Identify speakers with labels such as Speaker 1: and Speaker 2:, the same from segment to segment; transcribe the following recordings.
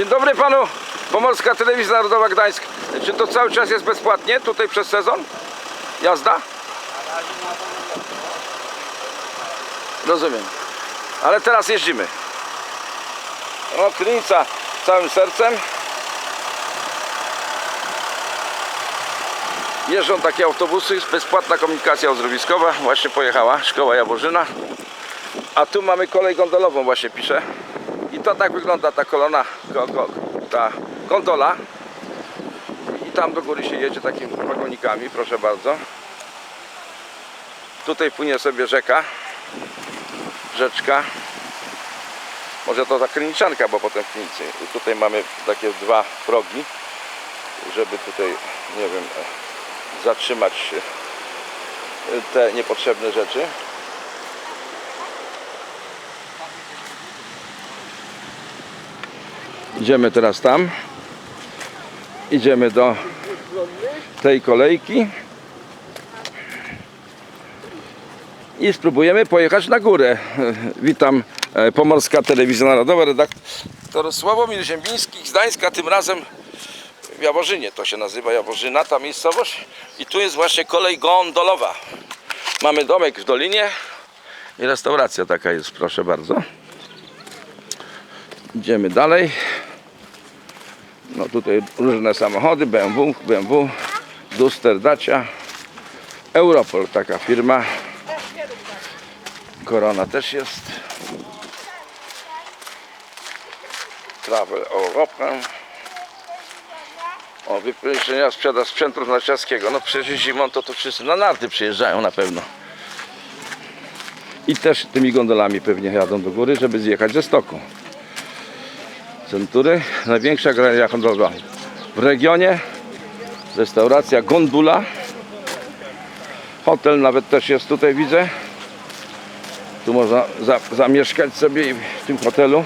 Speaker 1: Dzień dobry panu. Pomorska Telewizja Narodowa Gdańsk. Czy to cały czas jest bezpłatnie tutaj przez sezon? Jazda? Rozumiem. Ale teraz jeździmy. O, Krynica całym sercem. Jeżdżą takie autobusy, bezpłatna komunikacja ozdrowiskowa. Właśnie pojechała szkoła Jaworzyna. A tu mamy kolej gondolową właśnie pisze. I to tak wygląda ta kolona, ko, ko, ta gondola. I tam do góry się jedzie takimi wagonikami, proszę bardzo. Tutaj płynie sobie rzeka. Rzeczka. Może to ta Kryniczanka, bo potem w Krynicy. I tutaj mamy takie dwa progi, żeby tutaj, nie wiem, e, zatrzymać e, te niepotrzebne rzeczy. Idziemy teraz tam. Idziemy do tej kolejki. I spróbujemy pojechać na górę. Witam e, Pomorska Telewizja Narodowa, redaktor Sławomir Ziembiński z Gdańska, tym razem w Jaworzynie. To się nazywa Jaworzyna, ta miejscowość. I tu jest właśnie kolej gondolowa. Mamy domek w dolinie i restauracja taka jest, proszę bardzo. Idziemy dalej. No tutaj różne samochody, BMW, BMW, Duster, Dacia, Europol, taka firma. Korona też jest. Travel Europę. O, wypożyczenia sprzeda sprzętów narciarskiego. No przecież zimą to to wszyscy na narty przyjeżdżają na pewno. I też tymi gondolami pewnie jadą do góry, żeby zjechać ze stoku. Century, największa galeria handlowa w regionie. Restauracja Gondula. Hotel nawet też jest tutaj widzę. Tu można za, zamieszkać sobie w tym hotelu.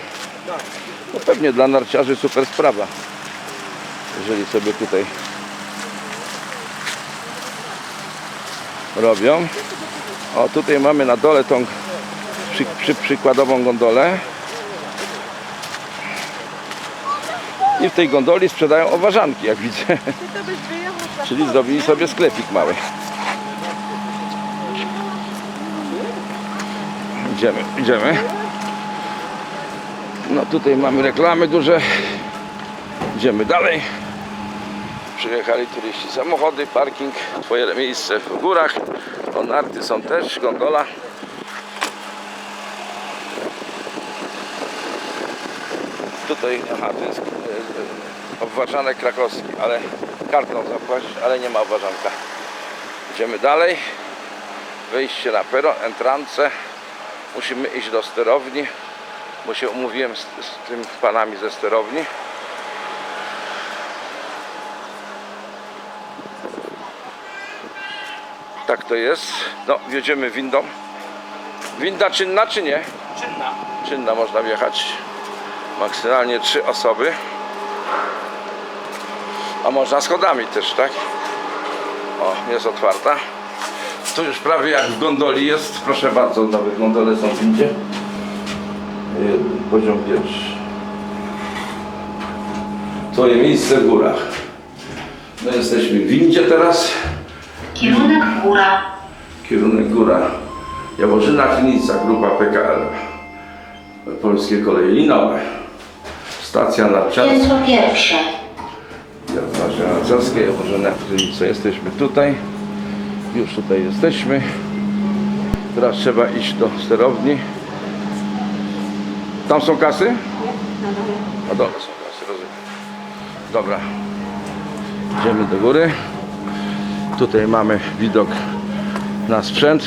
Speaker 1: No pewnie dla narciarzy super sprawa. Jeżeli sobie tutaj robią. O tutaj mamy na dole tą przy, przy, przykładową gondolę. I w tej gondoli sprzedają oważanki, jak widzę. Czyli zrobili sobie sklepik mały. Idziemy, idziemy. No tutaj mamy reklamy duże. Idziemy dalej. Przyjechali turyści, samochody, parking, twoje miejsce w górach. O, narty są też, gondola. Tutaj, aha, to jest e, e, obważanek krakowski, ale kartą zapłacić, ale nie ma obważanka. Idziemy dalej. Wejście na peron, entrance. Musimy iść do sterowni, bo się umówiłem z, z tym panami ze sterowni. Tak to jest. No, wjedziemy windą. Winda czynna czy nie?
Speaker 2: Czynna.
Speaker 1: Czynna można wjechać. Maksymalnie trzy osoby. A można schodami też, tak? O, jest otwarta. Tu już prawie jak w gondoli jest. Proszę bardzo, nowe gondole są w windzie. Jeden, Poziom pierwszy. Twoje miejsce w górach. No jesteśmy w windzie teraz.
Speaker 3: Kierunek góra.
Speaker 1: Kierunek góra. Jaworzyna Klinica, grupa PKL. Polskie Koleje Linowe. Stacja narciarska.
Speaker 3: Piętro pierwsze.
Speaker 1: Stacja narciarska, Jaworzyna Klinica. Jesteśmy tutaj. Już tutaj jesteśmy. Teraz trzeba iść do sterowni. Tam są kasy? Na dole są kasy, rozumiem. Dobra. Idziemy do góry. Tutaj mamy widok na sprzęt.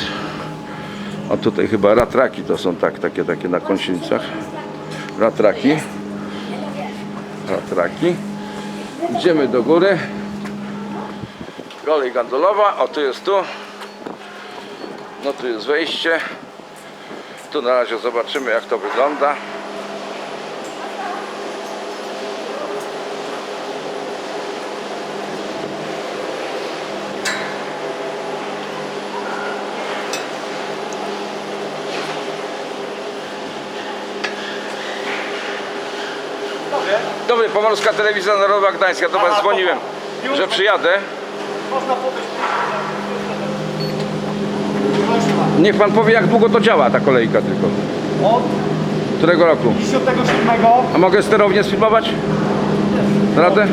Speaker 1: A tutaj chyba ratraki to są tak, takie, takie na kąsienicach. Ratraki. Ratraki. Idziemy do góry. Kolej gondolowa. O, tu jest tu. No tu jest wejście. Tu na razie zobaczymy jak to wygląda.
Speaker 2: Dobry.
Speaker 1: Pomorska Telewizja Narodowa Gdańska, do Was dzwoniłem, że przyjadę.
Speaker 2: Można podejść.
Speaker 1: Niech Pan powie, jak długo to działa ta kolejka tylko.
Speaker 2: Od
Speaker 1: Którego roku?
Speaker 2: 57
Speaker 1: A mogę sterownie sfilmować? Radę?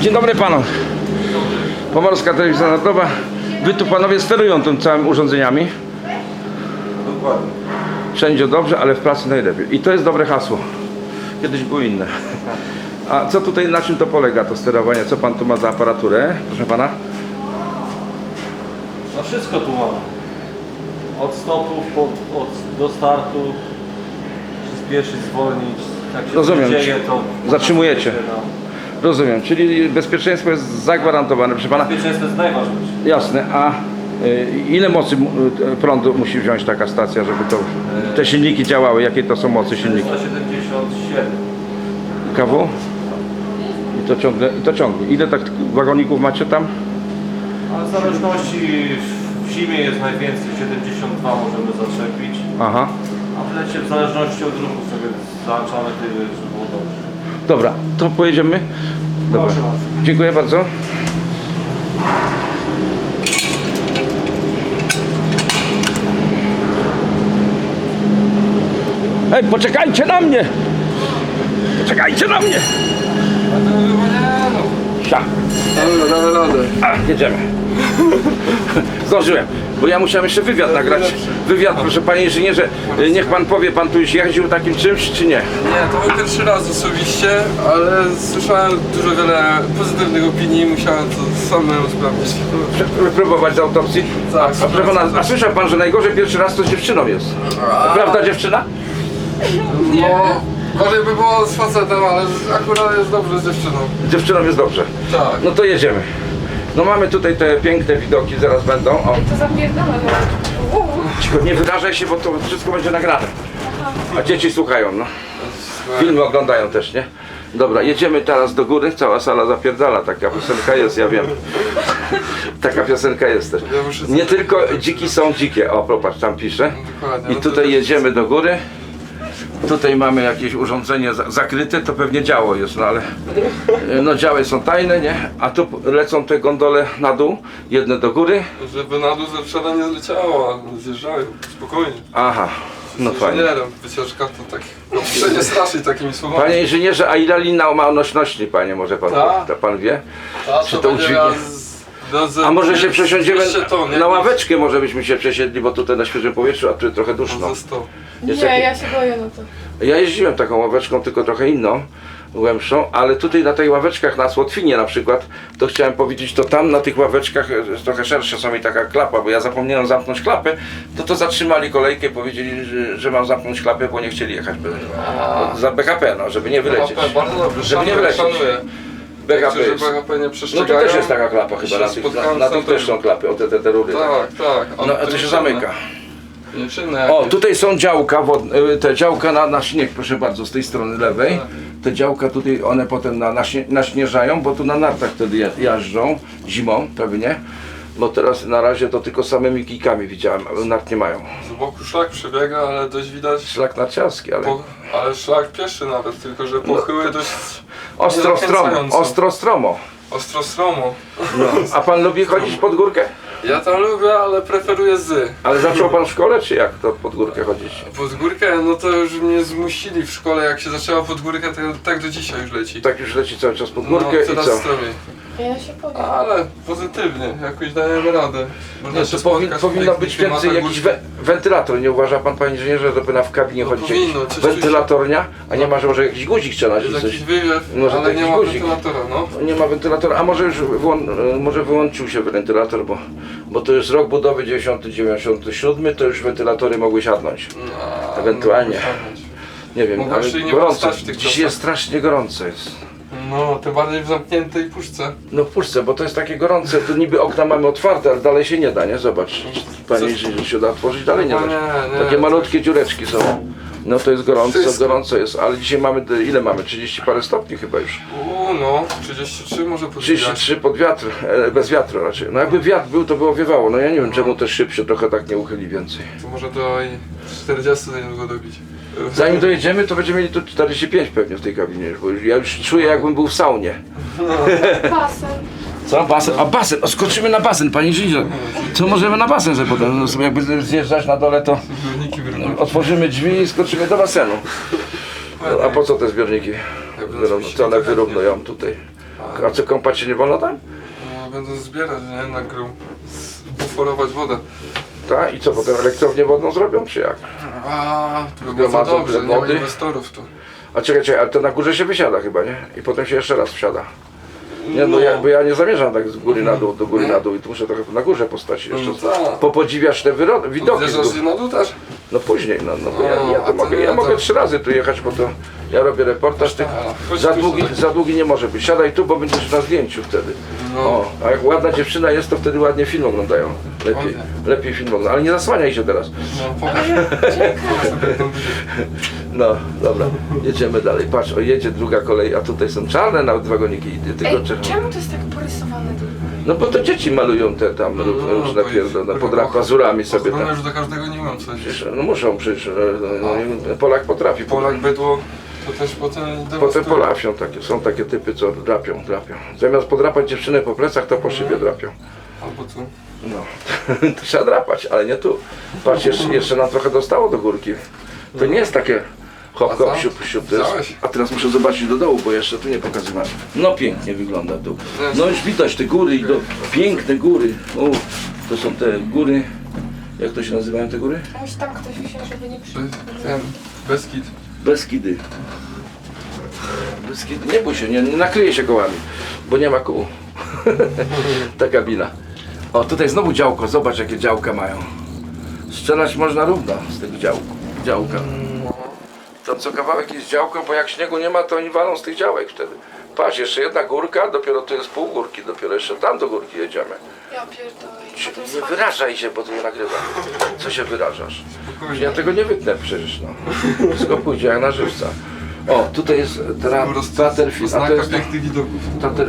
Speaker 1: Dzień dobry Panu. Pomorska Telewizja Narodowa. Wy tu Panowie sterują tym całym urządzeniami.
Speaker 4: Dokładnie.
Speaker 1: Wszędzie dobrze, ale w pracy najlepiej. I to jest dobre hasło. Kiedyś były inne. A co tutaj, na czym to polega, to sterowanie? Co Pan tu ma za aparaturę, proszę Pana?
Speaker 4: No wszystko tu mamy. Od stopów po, od, do startu. Przyspieszyć, zwolnić. Jak się
Speaker 1: Rozumiem.
Speaker 4: dzieje, to
Speaker 1: Zatrzymujecie. Rozumiem, czyli bezpieczeństwo jest zagwarantowane, proszę Pana.
Speaker 4: Bezpieczeństwo jest najważniejsze.
Speaker 1: Jasne, a ile mocy y, prądu musi wziąć taka stacja, żeby to, te silniki działały? Jakie to są mocy silniki?
Speaker 4: 177.
Speaker 1: KW? I to ciągle, i to ciągle. Ile tak wagoników macie tam?
Speaker 4: W zależności w zimie jest najwięcej, 72 możemy zaczepić.
Speaker 1: Aha.
Speaker 4: A w lecie w zależności od ruchu sobie załączamy tyle, żeby było dobrze.
Speaker 1: Dobra, to pojedziemy. Dobra. Dziękuję bardzo. Ej, poczekajcie na mnie! Poczekajcie na mnie! Sia.
Speaker 5: Damy radę.
Speaker 1: A, jedziemy. Zdążyłem, bo ja musiałem jeszcze wywiad nagrać. Wywiad, proszę panie inżynierze, niech pan powie, pan tu już jeździł takim czymś, czy nie?
Speaker 5: Nie, to był pierwszy raz osobiście, ale słyszałem dużo wiele pozytywnych opinii, musiałem to samemu sprawdzić.
Speaker 1: Wypróbować z autopsji?
Speaker 5: Tak,
Speaker 1: A, proszę pana, a słyszał pan, że najgorzej pierwszy raz to z dziewczyną jest? Prawda dziewczyna?
Speaker 5: No, gorzej by było z facetem, ale akurat jest dobrze z dziewczyną.
Speaker 1: Z dziewczyną jest dobrze.
Speaker 5: Tak.
Speaker 1: No to jedziemy. No mamy tutaj te piękne widoki, zaraz będą. O,
Speaker 6: To zapierdolę Uuu.
Speaker 1: cicho, nie wyrażaj się, bo to wszystko będzie nagrane. A dzieci słuchają, no. Filmy oglądają też, nie? Dobra, jedziemy teraz do góry, cała sala zapierdala, taka piosenka jest, ja wiem. Taka piosenka jest też.
Speaker 5: Ja muszę
Speaker 1: Nie tylko dziki są dzikie, o popatrz, tam pisze.
Speaker 5: Dokładnie,
Speaker 1: I
Speaker 5: no to
Speaker 1: tutaj jedziemy do góry. Tutaj mamy jakieś urządzenie za- zakryte, to pewnie działo jest, no ale no działy są tajne, nie? A tu lecą te gondole na dół, jedne do góry.
Speaker 5: Żeby na dół ze przeda nie zleciało, a zjeżdżają, spokojnie.
Speaker 1: Aha, no fajnie.
Speaker 5: Inżynierem wycieczka to tak, no nie straszyć takimi słowami.
Speaker 1: Panie inżynierze, a ile lina ma nośności, panie, może pan,
Speaker 5: Tak.
Speaker 1: to pan wie?
Speaker 5: A
Speaker 1: czy to
Speaker 5: będzie
Speaker 1: udźwignie? A może się przesiądziemy
Speaker 5: 200 ton,
Speaker 1: na ławeczkę, może byśmy się przesiedli, bo tutaj na świeżym powietrzu, a tu trochę duszno.
Speaker 5: Ze 100.
Speaker 1: Jest
Speaker 6: Nie,
Speaker 1: taki-
Speaker 6: ja się boję na to.
Speaker 1: Ja jeździłem taką ławeczką, tylko trochę inną, głębszą, ale tutaj na tych ławeczkach na Słotwinie na przykład, to chciałem powiedzieć, to tam na tych ławeczkach e, trochę szersze są i taka klapa, bo ja zapomniałem zamknąć klapę, to to zatrzymali kolejkę, powiedzieli, że, że mam zamknąć klapę, bo nie chcieli jechać bez, no, za BHP, no, żeby nie wylecieć.
Speaker 5: BHP, bardzo dobrze,
Speaker 1: Żeby nie
Speaker 5: szanuję,
Speaker 1: wylecieć.
Speaker 5: szanuję.
Speaker 1: BHP
Speaker 5: Także,
Speaker 1: jest.
Speaker 5: BHP nie
Speaker 1: No
Speaker 5: przestrzegają.
Speaker 1: to też jest taka klapa chyba,
Speaker 5: się
Speaker 1: na tych, na,
Speaker 5: spotkałem
Speaker 1: na
Speaker 5: z
Speaker 1: tych
Speaker 5: tym
Speaker 1: też są klapy, o te, te, te rury.
Speaker 5: Tak, tak.
Speaker 1: No,
Speaker 5: ale
Speaker 1: a to się zamyka. O, tutaj są działka, wodne, y, te działka na, na śnieg, proszę bardzo, z tej strony lewej. Te działka tutaj, one potem na, na śnie, naśnieżają, bo tu na nartach wtedy je- jeżdżą zimą pewnie. Bo teraz na razie to tylko samymi kijkami widziałem, ale nart nie mają.
Speaker 5: Z boku szlak przebiega, ale dość widać.
Speaker 1: Szlak narciarski, ale
Speaker 5: Po, ale szlak pieszy nawet, tylko że pochyły dość
Speaker 1: ostro stromo,
Speaker 5: zachęcająco.
Speaker 1: ostro stromo.
Speaker 5: ostro stromo.
Speaker 1: No. A pan lubi chodzić pod górkę?
Speaker 5: Ja tam lubię, ale preferuję z.
Speaker 1: Ale zaczął pan w szkole, czy jak to pod górkę chodzić?
Speaker 5: Pod górkę, no to już mnie zmusili w szkole, jak się zaczęła pod górkę, to tak do dzisiaj już leci.
Speaker 1: Tak już leci cały czas pod
Speaker 5: No,
Speaker 1: górkę i
Speaker 5: coraz
Speaker 1: co?
Speaker 6: Ja się boję.
Speaker 5: Ale pozytywnie, jakoś dajemy radę. Można
Speaker 1: powin,
Speaker 5: spotkać w
Speaker 1: powinno być więcej jakiś we, wentylator, nie uważa pan panie inżynierze, że powinna w kabinie
Speaker 5: No
Speaker 1: chodzić
Speaker 5: powinno, coś
Speaker 1: wentylatornia, a nie ma, że może jakiś guzik trzeba
Speaker 5: Jest
Speaker 1: nacisnąć.
Speaker 5: jakiś wywiew,
Speaker 1: Może
Speaker 5: ale
Speaker 1: taki
Speaker 5: nie ma
Speaker 1: guzik.
Speaker 5: wentylatora, no.
Speaker 1: Nie ma wentylatora, a może już wyłą, e, może wyłączył się wentylator, bo, bo to jest rok budowy 90-97, to już wentylatory mogły siadnąć.
Speaker 5: no
Speaker 1: Ewentualnie.
Speaker 5: no,
Speaker 1: Nie wiem,
Speaker 5: Mogło
Speaker 1: ale
Speaker 5: jeszcze i nie
Speaker 1: gorąco.
Speaker 5: powstać w tych
Speaker 1: Dziś
Speaker 5: czasach.
Speaker 1: jest strasznie gorąco jest.
Speaker 5: No, tym bardziej w zamkniętej puszce.
Speaker 1: No w puszce, bo to jest takie gorące, tu niby okna mamy otwarte, ale dalej się nie da, nie? Zobacz, panie, że się da otworzyć, dalej nie
Speaker 5: No
Speaker 1: da.
Speaker 5: nie, nie,
Speaker 1: Takie malutkie dziureczki są. No to jest gorąco,
Speaker 5: Wszystko.
Speaker 1: gorąco jest, ale dzisiaj mamy, ile mamy? 30 parę stopni chyba już.
Speaker 5: O, no, 33 może podbijać.
Speaker 1: 33 pod wiatr, e, bez wiatru raczej. No jakby wiatr był, to by owiewało. No ja nie wiem, czemu też szyb się trochę tak nie uchyli więcej.
Speaker 5: To może do i 40 za niedługo dobić.
Speaker 1: Zanim dojedziemy, to będziemy mieli tu 45 pewnie w tej kabinie, bo ja już czuję jakbym był w saunie.
Speaker 6: Basen.
Speaker 1: Co? Basen? A basen, o, skoczymy na basen, pani Żyżo. Co możemy na basen, że potem, no, sobie jakby zjeżdżać na dole, to
Speaker 5: Zbiorniki
Speaker 1: otworzymy drzwi i skoczymy do basenu. A po co te zbiorniki? Wyrówno- Co one wyrównują tutaj? A co, kąpać się nie wolno tam?
Speaker 5: No, będą zbierać, nie? Na grą. Buforować wodę.
Speaker 1: Tak? I co, potem elektrownię wodną zrobią, czy jak?
Speaker 5: A, to by było dobrze,
Speaker 1: te
Speaker 5: nie ma
Speaker 1: wody.
Speaker 5: inwestorów tu.
Speaker 1: A czekaj, czekaj, ale to na górze się wysiada chyba, nie? I potem się jeszcze raz wsiada. Nie, no ja, bo ja nie zamierzam tak z góry na dół, do góry na dół i tu muszę trochę na górze postać jeszcze.
Speaker 5: No tak.
Speaker 1: Popodziwiasz te wyro- widoki. z
Speaker 5: Zjeżdżasz
Speaker 1: góry.
Speaker 5: też?
Speaker 1: No później, no, no bo ja,
Speaker 5: O,
Speaker 1: ja,
Speaker 5: a
Speaker 1: to
Speaker 5: to
Speaker 1: mogę,
Speaker 5: nie,
Speaker 1: ja
Speaker 5: to-
Speaker 1: mogę trzy razy tu jechać, bo to ja robię reportaż, ty, za, długi, za długi nie może być. Siadaj tu, bo będziesz na zdjęciu wtedy.
Speaker 5: No.
Speaker 1: O, a jak ładna dziewczyna jest, to wtedy ładnie film oglądają. Lepiej, lepiej film oglądają. Ale nie zasłaniaj się teraz.
Speaker 5: No, pokaż.
Speaker 1: No, dobra, jedziemy dalej. Patrz, o jedzie druga kolej, a tutaj są czarne nawet wagoniki i tylko
Speaker 6: Ej,
Speaker 1: czerwone.
Speaker 6: czemu to jest tak porysowane?
Speaker 1: No bo to dzieci malują te tam
Speaker 5: No,
Speaker 1: różne
Speaker 5: bo
Speaker 1: pierdolone, pod pazurami sobie tam.
Speaker 5: już do każdego nie mam coś.
Speaker 1: Przecież, No muszą przecież, no, no, Polak potrafi.
Speaker 5: Polak bydło, to też potem
Speaker 1: Potem takie, są takie typy, co drapią, drapią. Zamiast podrapać dziewczynę po plecach, to po szybie drapią.
Speaker 5: Albo tu.
Speaker 1: No, to trzeba drapać, ale nie tu. Patrz, jeszcze, jeszcze nam trochę dostało do górki. To nie jest takie hop,
Speaker 5: A
Speaker 1: hop, siup, siup. To jest, a teraz muszę zobaczyć do dołu, bo jeszcze tu nie pokazywałem. No pięknie wygląda tu. No już widać te góry i do, piękne góry. O, to są te góry, jak to się nazywają te góry?
Speaker 6: Musi tam ktoś usiąść, żeby nie przyjść.
Speaker 5: Ten, Beskid.
Speaker 1: Beskidy. Beskidy. Nie bój się, nie, nie nakryje się kołami, bo nie ma kół. Ta kabina. O, tutaj znowu działko, zobacz jakie działka mają. Strzelać można równo z tych działk, działka. Tam co kawałek jest działko, bo jak śniegu nie ma, to oni walą z tych działek wtedy. Patrz, jeszcze jedna górka, dopiero to jest pół górki, dopiero jeszcze tam do górki jedziemy.
Speaker 6: Ja pierdolę. i potem
Speaker 1: Nie wyrażaj się, bo to nie nagrywa. Co się wyrażasz?
Speaker 5: Spokojnie.
Speaker 1: Ja tego nie wytnę przecież, no. Wszystko pójdzie jak na żywca. O, tutaj jest
Speaker 5: prostu
Speaker 1: Taterfield, a to
Speaker 5: oznaka
Speaker 1: jest
Speaker 5: pięknych widoków.
Speaker 1: Tater...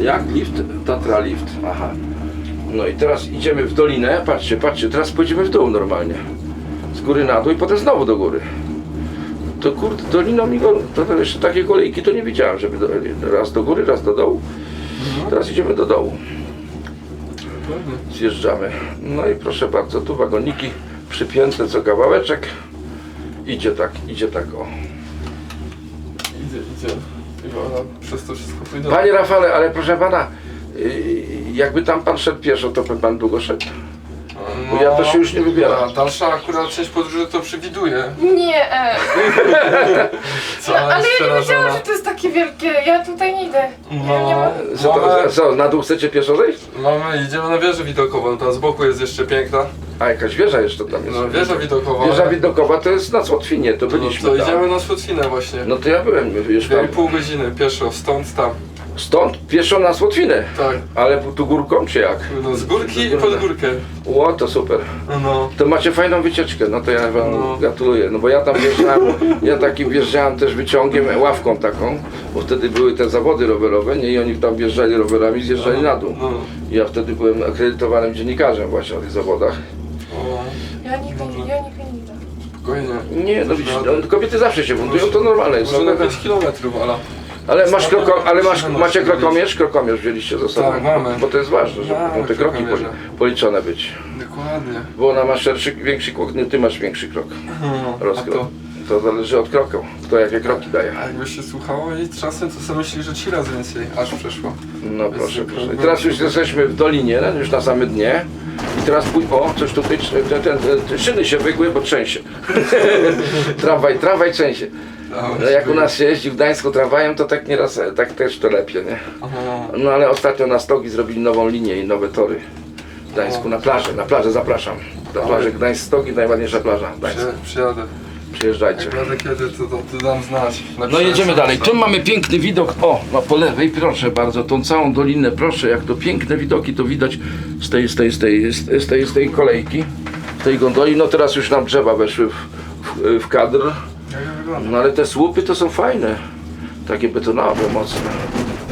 Speaker 1: Jak? Lift? Tatra Lift, aha. No i teraz idziemy w dolinę, patrzcie, patrzcie, teraz pójdziemy w dół normalnie. Z góry na dół i potem znowu do góry. To kurde, doliną mi go, to, to jeszcze takiej kolejki to nie widziałem, żeby do, raz do góry, raz do dołu. Teraz idziemy do dołu. Zjeżdżamy. No i proszę bardzo, tu wagoniki przypięte co kawałeczek. Idzie tak, idzie tak o.
Speaker 5: Idzie, idzie. I ona przez to wszystko pójdzie.
Speaker 1: Panie Rafale, ale proszę pana, yy, jakby tam pan szedł pieszo, to by pan długo szedł. Bo ja to się już nie wybieram.
Speaker 5: A dalsza akurat część podróży to przewiduje.
Speaker 6: Nie, e,
Speaker 5: Co,
Speaker 6: no, ale ja nie wiedziałam, że to jest takie wielkie. Ja tutaj nie idę. Ja nie
Speaker 5: No,
Speaker 6: mam...
Speaker 1: Co, to, co, na dół chcecie pieszo zejść?
Speaker 5: mamy, idziemy na wieżę widokową, tam z boku jest jeszcze piękna.
Speaker 1: A jakaś wieża jeszcze tam jest.
Speaker 5: No, wieża widokowa.
Speaker 1: Wieża widokowa to jest na Słotwinie, to
Speaker 5: No
Speaker 1: byliśmy
Speaker 5: to
Speaker 1: tam.
Speaker 5: idziemy na Słotwinę właśnie.
Speaker 1: No to ja byłem już tam.
Speaker 5: 2,5 godziny pieszo, stąd tam.
Speaker 1: Stąd pieszo na Słotwinę.
Speaker 5: Tak.
Speaker 1: Ale tu górką czy jak?
Speaker 5: No, z górki i pod górkę.
Speaker 1: Ło, to super.
Speaker 5: No.
Speaker 1: To macie fajną wycieczkę, no to ja wam
Speaker 5: No.
Speaker 1: gratuluję. No bo ja tam wjeżdżałem, ja takim wjeżdżałem też wyciągiem, ławką taką, bo wtedy były te zawody rowerowe, nie? I oni tam wjeżdżali rowerami, zjeżdżali na dół.
Speaker 5: No.
Speaker 1: Ja wtedy byłem akredytowanym dziennikarzem właśnie na tych zawodach.
Speaker 5: O,
Speaker 6: Ja nigdy nie, ja nigdy nie idę.
Speaker 5: spokojnie.
Speaker 1: Nie, no widzisz, no, kobiety zawsze się buntują, to normalne jest.
Speaker 5: Może
Speaker 1: No,
Speaker 5: na 5 kilometrów, ale...
Speaker 1: ale masz kroko, ale masz, macie krokomierz? Krokomierz wzięliście ze sobą.
Speaker 5: Tak, mamy.
Speaker 1: Bo to jest ważne, żeby
Speaker 5: Mamy
Speaker 1: te kroki poli, policzone być.
Speaker 5: Dokładnie.
Speaker 1: Bo ona ma szerszy, większy krok, nie, ty masz większy krok.
Speaker 5: No, a
Speaker 1: Rozkrok.
Speaker 5: to...
Speaker 1: To zależy od kroku, kto jakie kroki daje.
Speaker 5: A jakbyś się słuchało i czasem to sobie myśli, że trzy razy więcej, aż przeszło.
Speaker 1: No proszę, proszę. I teraz już jesteśmy w dolinie, no, już na samym dnie. I teraz pój... O, coś tutaj, ten, ten, ten, szyny się wygły, bo trzęsie. tramwaj, tramwaj trzęsie. No, jak u nas się jeździ w Gdańsku tramwajem, to tak nieraz, tak też to lepiej, nie? No ale ostatnio na Stogi zrobili nową linię i nowe tory. W Gdańsku, na plażę, na plażę zapraszam. Na plażę Gdańsk-Stogi, najładniejsza plaża. Gdańsk.
Speaker 5: Przy, przyjadę.
Speaker 1: Przyjeżdżajcie.
Speaker 5: Będę kiedy, to, to, to dam znać.
Speaker 1: No jedziemy dalej. Tu mamy piękny widok. O, no po lewej, proszę bardzo, tą całą dolinę, proszę, jak to piękne widoki to widać z tej, z tej, z tej, z tej, z tej, z tej kolejki, z tej gondoli. No teraz już nam drzewa weszły w, w w kadr.
Speaker 5: Jak wygląda?
Speaker 1: No ale te słupy to są fajne. Takie betonowe, mocne.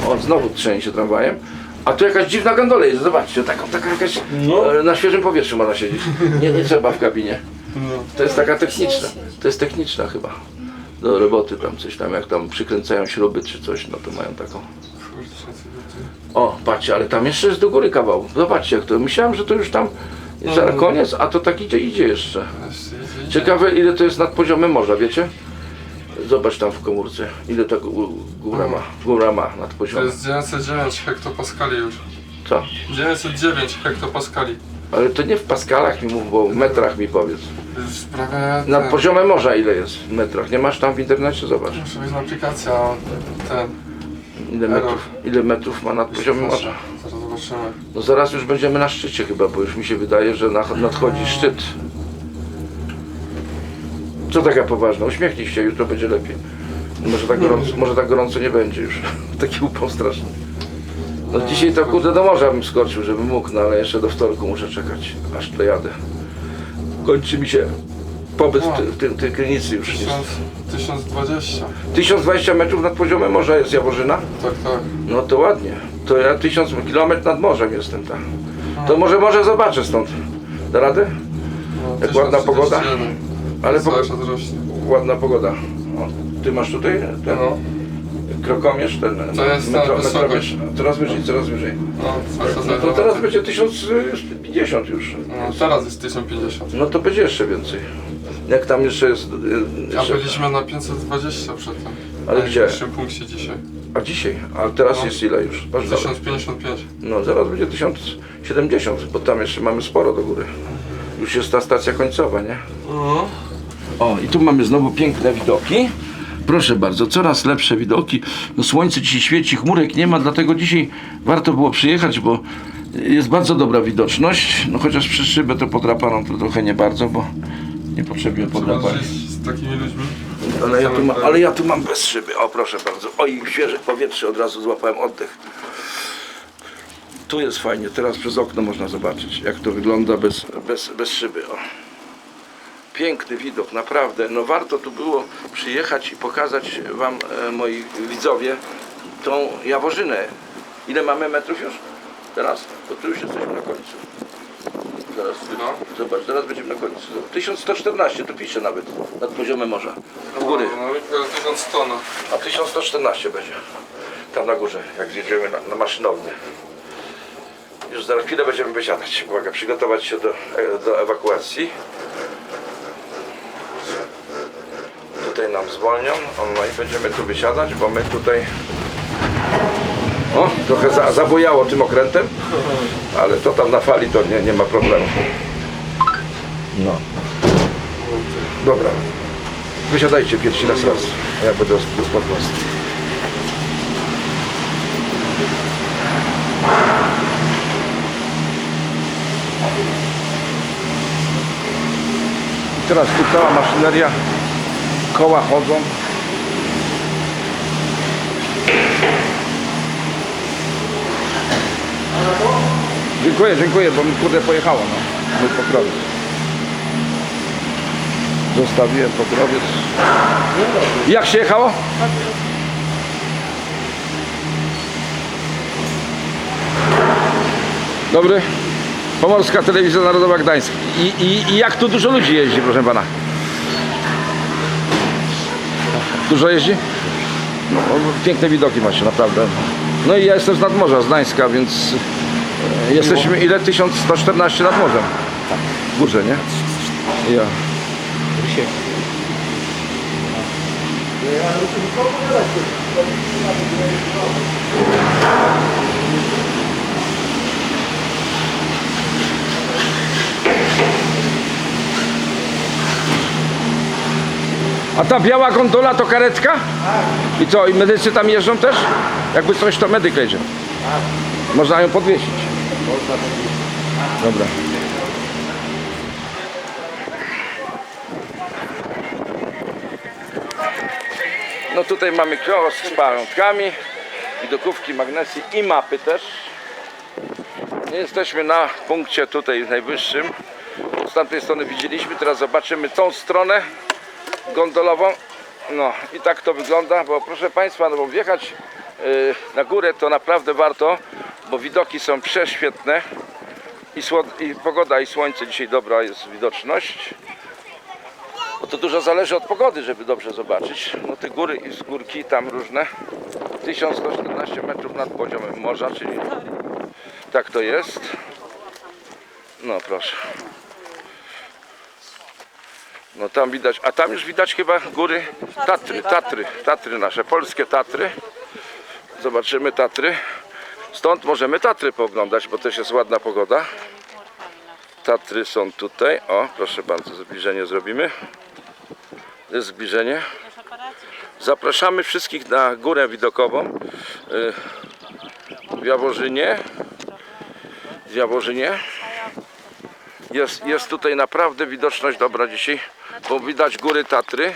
Speaker 1: O, znowu trzęsie tramwajem. A tu jakaś dziwna gondola jest, zobaczcie, taką, taka jakaś,
Speaker 4: No.
Speaker 1: e, na świeżym powietrzu można siedzieć. Nie, nie trzeba w kabinie.
Speaker 5: No.
Speaker 1: To jest taka techniczna, to jest techniczna chyba. Do roboty tam coś tam, jak tam przykręcają śruby czy coś, no to mają taką. O, patrzcie, ale tam jeszcze jest do góry kawał. Zobaczcie jak to, myślałem, że to już tam jest zaraz koniec, a to tak idzie, idzie jeszcze. Ciekawe ile to jest nad poziomem morza, wiecie? Zobacz tam w komórce, ile ta gó- góra ma, góra ma nad
Speaker 5: To
Speaker 1: poziomem.
Speaker 5: jest 909 hektopaskali już.
Speaker 1: Co?
Speaker 5: 909 hektopaskali.
Speaker 1: Ale to nie w paskalach mi mów, bo w metrach mi powiedz.
Speaker 5: Prawie...
Speaker 1: Nad
Speaker 5: ten-
Speaker 1: poziomem morza ile jest w metrach? Nie masz tam w internecie? Zobacz.
Speaker 5: Muszę wejść na aplikację, ten...
Speaker 1: Ile metrów, ile metrów ma nad poziomem morza?
Speaker 5: Zaraz zobaczymy.
Speaker 1: No zaraz już będziemy na szczycie chyba, bo już mi się wydaje, że nach- nadchodzi szczyt. Co taka poważna? Uśmiechnij się, jutro będzie lepiej. Może tak gorąco, może tak gorąco nie będzie już. Taki upał straszny. No dzisiaj to kurde do morza bym skoczył, żebym mógł, no ale jeszcze do wtorku muszę czekać, aż dojadę. Kończy mi się pobyt w, ty- w, tym- tej krynicy już. Jest.
Speaker 5: 1000, 1020.
Speaker 1: 1020 metrów nad poziomem morza jest Jaworzyna?
Speaker 5: Tak, tak.
Speaker 1: No to ładnie. To ja 1000 km nad morzem jestem tam. To może może zobaczę stąd. Da radę?
Speaker 5: No,
Speaker 1: Jak ładna pogoda?
Speaker 5: 1031.
Speaker 1: Ale po,
Speaker 5: Cały czas rośnie.
Speaker 1: ładna pogoda. O, ty masz tutaj ten
Speaker 5: No,
Speaker 1: krokomierz, ten
Speaker 5: To jest ta wysokość.
Speaker 1: Coraz wyżej, coraz wyżej.
Speaker 5: no, cały czas
Speaker 1: No to
Speaker 5: leży.
Speaker 1: teraz będzie 1050 już.
Speaker 5: No, teraz jest 1050.
Speaker 1: No to będzie jeszcze więcej. Jak tam jeszcze jest... y,
Speaker 5: A
Speaker 1: Jeszcze,
Speaker 5: byliśmy na 520 przedtem.
Speaker 1: Ale
Speaker 5: na
Speaker 1: gdzie?
Speaker 5: najwyższym punkcie dzisiaj.
Speaker 1: a dzisiaj? A teraz
Speaker 5: No.
Speaker 1: jest ile już? Patrz, dobra.
Speaker 5: 1055.
Speaker 1: No zaraz będzie 1070, bo tam jeszcze mamy sporo do góry. Już jest ta stacja końcowa, nie?
Speaker 5: No.
Speaker 1: O, i tu mamy znowu piękne widoki. Proszę bardzo, coraz lepsze widoki. No słońce dzisiaj świeci, chmurek nie ma, dlatego dzisiaj warto było przyjechać, bo jest bardzo dobra widoczność. No chociaż przez szybę to podrapano to trochę nie bardzo, bo niepotrzebnie
Speaker 5: żyć z takimi ludźmi.
Speaker 1: Ale ja, tu ma, ale ja tu mam bez szyby. O, proszę bardzo. Oj, świeże powietrze, od razu złapałem oddech. Tu jest fajnie, teraz przez okno można zobaczyć, jak to wygląda bez, bez, bez szyby. O. Piękny widok, naprawdę. No warto tu było przyjechać i pokazać Wam, e, moi widzowie, tą Jaworzynę. Ile mamy metrów już? Teraz? Bo tu już jesteśmy na końcu. Zaraz,
Speaker 5: No.
Speaker 1: zobacz, zaraz będziemy na końcu. 1114, tu pisze nawet, nad poziomem morza. U góry.
Speaker 5: No, no, 1100 no.
Speaker 1: A 1114 będzie. Tam na górze, jak zjedziemy na, na maszynownię. Już za chwilę będziemy wysiadać. Uwaga, przygotować się do, e, do ewakuacji. Tutaj nam zwolnią, no i będziemy tu wysiadać, bo my tutaj... O, trochę za, zabojało tym okrętem, ale to tam na fali to nie, nie ma problemu. No. Dobra. Wysiadajcie pierwszy raz raz. a Ja będę spod was. Teraz tu cała maszyneria, koła chodzą. Dziękuję, dziękuję, bo mi kurde pojechało, no. Mój pokrowiec. Zostawiłem pokrowiec. Jak się jechało? Dobry. Pomorska Telewizja Narodowa Gdańsk. I, i, I jak tu dużo ludzi jeździ, proszę pana? Dużo jeździ? No, piękne widoki macie, naprawdę. No i ja jestem z nadmorza, z Gdańska, więc e, jesteśmy ile? 1114 nad morzem. W górze, nie? Ja. A ta biała gondola to karetka? I co, i medycy tam jeżdżą też? Jakby coś, to medyk jedzie. Można ją podwiesić. Dobra. No tutaj mamy kiosk z pamiątkami, widokówki, magnesy i mapy też. Jesteśmy na punkcie tutaj najwyższym. Z tamtej strony widzieliśmy, teraz zobaczymy tą stronę. Gondolową. No i tak to wygląda, bo proszę Państwa, no bo wjechać y, na górę to naprawdę warto, bo widoki są prześwietne i, i pogoda i słońce dzisiaj dobra jest widoczność. Bo to dużo zależy od pogody, żeby dobrze zobaczyć. No te góry i z górki tam różne. 1114 metrów nad poziomem morza, czyli tak to jest. No proszę. No tam widać, a tam już widać chyba góry Tatry, Tatry, Tatry nasze, polskie Tatry. Zobaczymy Tatry. Stąd możemy Tatry pooglądać, bo też jest ładna pogoda. Tatry są tutaj. O, proszę bardzo, zbliżenie zrobimy. Jest zbliżenie. Zapraszamy wszystkich na górę widokową y, w Jaworzynie. W Jaworzynie. Jest, jest tutaj naprawdę widoczność dobra dzisiaj, bo widać góry Tatry.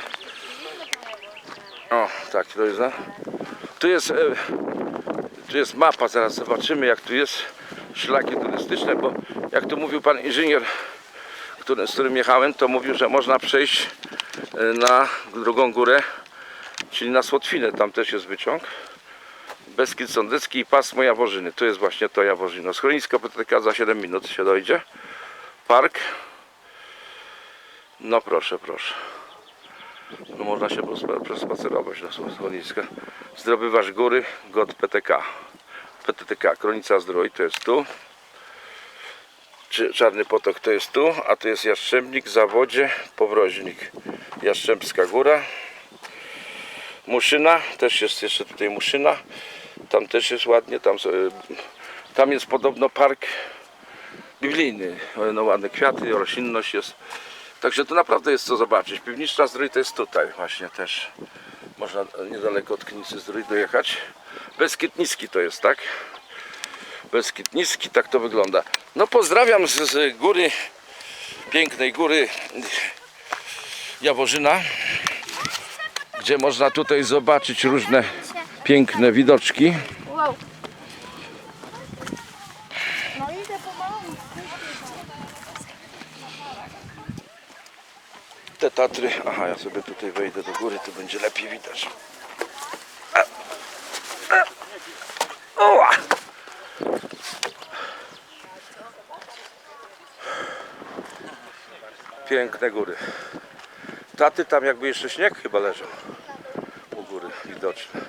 Speaker 1: O, tak, to jest. a? Tu jest, e, tu jest mapa, zaraz zobaczymy jak tu jest szlaki turystyczne, bo jak tu mówił pan inżynier, który, z którym jechałem, to mówił, że można przejść e, na drugą górę, czyli na Słotwinę, tam też jest wyciąg. Beskid Sądecki i pasmo Jaworzyny. Tu jest właśnie to Jaworzyno. Schronisko PTK za 7 minut się dojdzie. Park. No proszę, proszę. No można się przespacerować na schroniska. Zdrobywasz góry, god PTK. PTK, Kronica Zdrój to jest tu. Czarny Potok to jest tu, a tu jest Jastrzębnik, Zawodzie, Powroźnik. Jastrzębska Góra. Muszyna, też jest jeszcze tutaj Muszyna. Tam też jest ładnie, tam, y, tam jest podobno park biblijny. No ładne kwiaty, roślinność jest. Także tu naprawdę jest co zobaczyć. Piwniczna Zdrój to jest tutaj właśnie też. Można niedaleko od Knicy Zdrój dojechać. Beskid Niski to jest, tak? Beskid Niski, tak to wygląda. No pozdrawiam z, z góry, pięknej góry Jaworzyna, gdzie można tutaj zobaczyć różne piękne widoczki.
Speaker 7: Wow. No idę pomału.
Speaker 1: Te Tatry, aha, ja sobie tutaj wejdę do góry, to będzie lepiej widać. Piękne góry. Taty tam jakby jeszcze śnieg chyba leżał. U góry widoczne.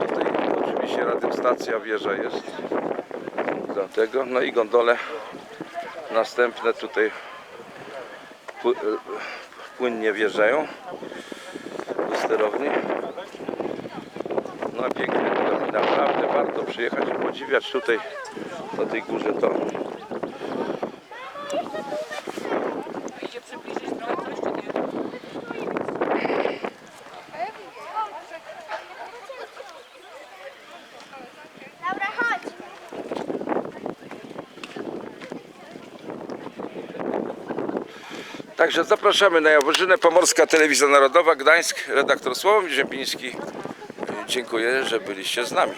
Speaker 1: Tutaj oczywiście radiostacja wieża jest. Dlatego, no i gondole następne tutaj pły- płynnie wjeżdżają do sterowni. No pięknie, naprawdę warto przyjechać i podziwiać tutaj na tej górze to. Także zapraszamy na Jaworzynę, Pomorska Telewizja Narodowa, Gdańsk, redaktor Sławomir Ziempiński. Dziękuję, że byliście z nami.